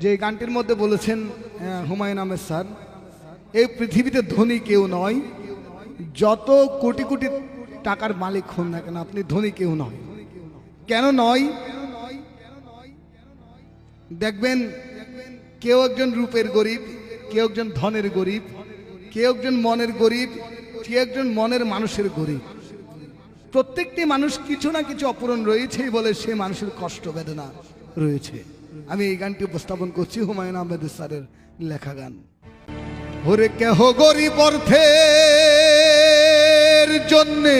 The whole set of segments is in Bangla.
যে গানটির মধ্যে বলেছেন হুমায়ুন আহমেদ স্যার, এই পৃথিবীতে ধনী কেউ নয়, যত কোটি কোটি টাকার মালিক হন না কেন, আপনি ধনী কেউ নয়। কেন নয়? দেখবেন, কেউ একজন রূপের গরিব, কেউ একজন ধনের গরিব, কেউ একজন মনের গরিব, কেউ একজন মনের মানুষের গরিব। প্রত্যেকটি মানুষ কিছু না কিছু অপূরণ রয়েছেই বলে সে মানুষের কষ্ট বেদনা রয়েছে। আমি এই গানটি উপস্থাপন করছি হুমায়ুন আহমেদ স্যারের লেখা গান। ওরে কেহ গরিব অর্থের জন্যে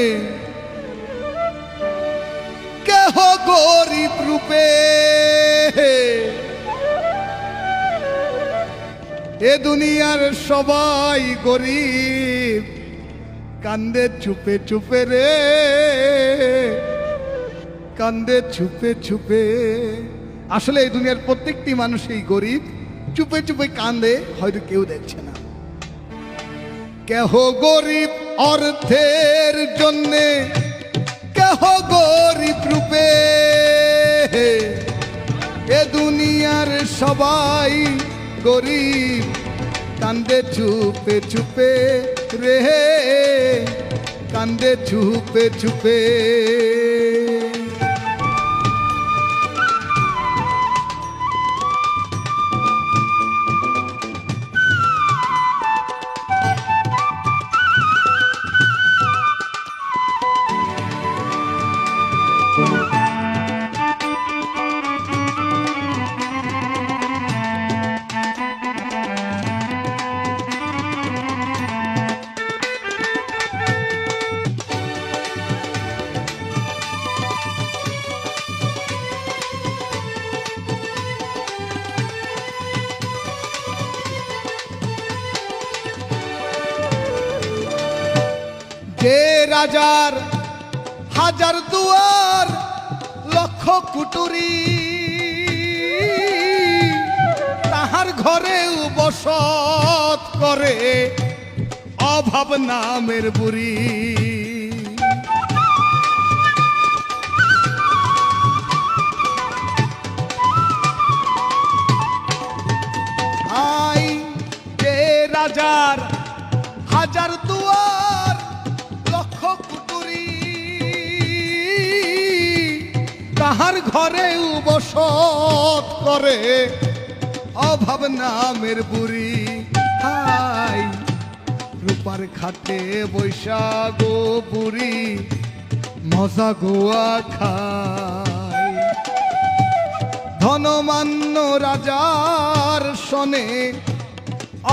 কেহ গরিব রূপে এ দুনিয়ার সবাই গরিব, কান্দে চুপে চুপে রে, কান্দে চুপে চুপে। আসলে এই দুনিয়ার প্রত্যেকটি মানুষই গরিব, চুপে চুপে কান্দে, হয়তো কেউ দেখছে না। কেহ গরিব অর্থের জন্যে, কেহ গরিব রূপে। এ দুনিয়ার সবাই গরিব, কান্দে চুপে চুপে রে, কান্দে চুপে চুপে। রাজার হাজার দুয়ার লক্ষ কুটুরি। তাহার ঘরে বসত করে অভাব নামের বুড়ি। ঘরে বসত করে। অভাব নামের বুড়ি, হাই। রূপার খাটে বৈশাগো বুড়ি, মজা গোয়া খায়। ধনমান্য রাজার সনে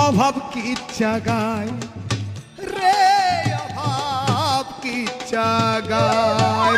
অভাব কি ইচ্ছা গায় রে, অভাব কি ইচ্ছা গায়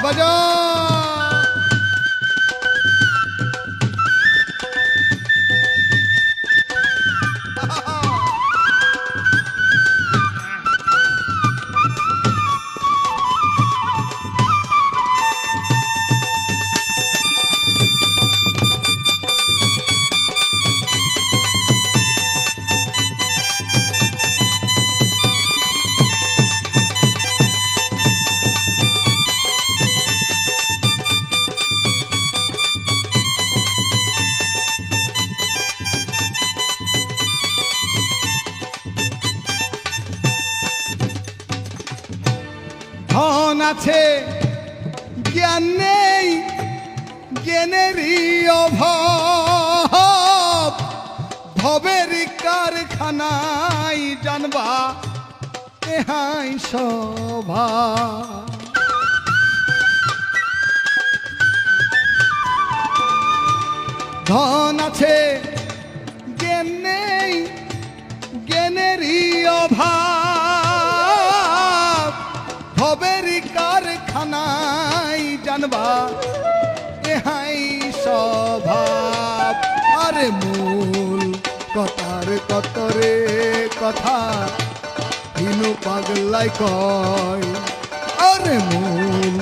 ধন আছে, জ্ঞান নেই জ্ঞানেরই অভাব। ভবের কারখানায় জানবা, এহাই সভা ধন আছে, জ্ঞান নেই জ্ঞানেরই অভাব। কারখানায় জানবা, এহাই স্বভাব। আরে মূল কথার কতরে কথা হিনু পাগলাই কয়। আরে মূল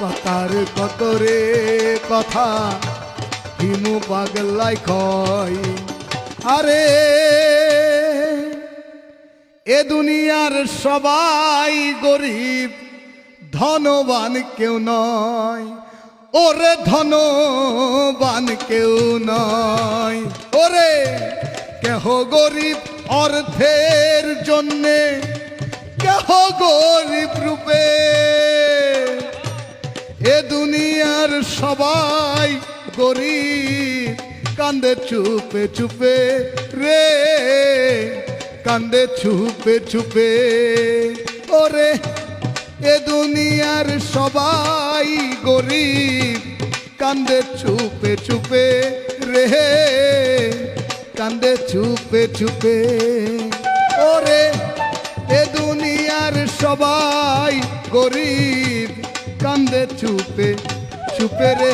কথার কতরে কথা হিনু পাগলাই কয়। আরে এ দুনিয়ার সবাই গরিব ধনবান কেউ নয়। ওরে ধনবান কেউ নয়। ওরে কেহ গরিব অর্থের জন্যে, কেহ গরিব রূপে। এ দুনিয়ার সবাই গরিব, কান্দে চুপে চুপে রে, কান্দে চুপে চুপে। ওরে এ দুনিয়ার সবাই গরিব। কান্দে চুপে চুপে রে কান্দে চুপে চুপে। ওরে, এ দুনিয়ার সবাই গরিব। কান্দে চুপে চুপে রে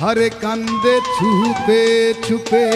হরে কান্দে চুপে চুপে।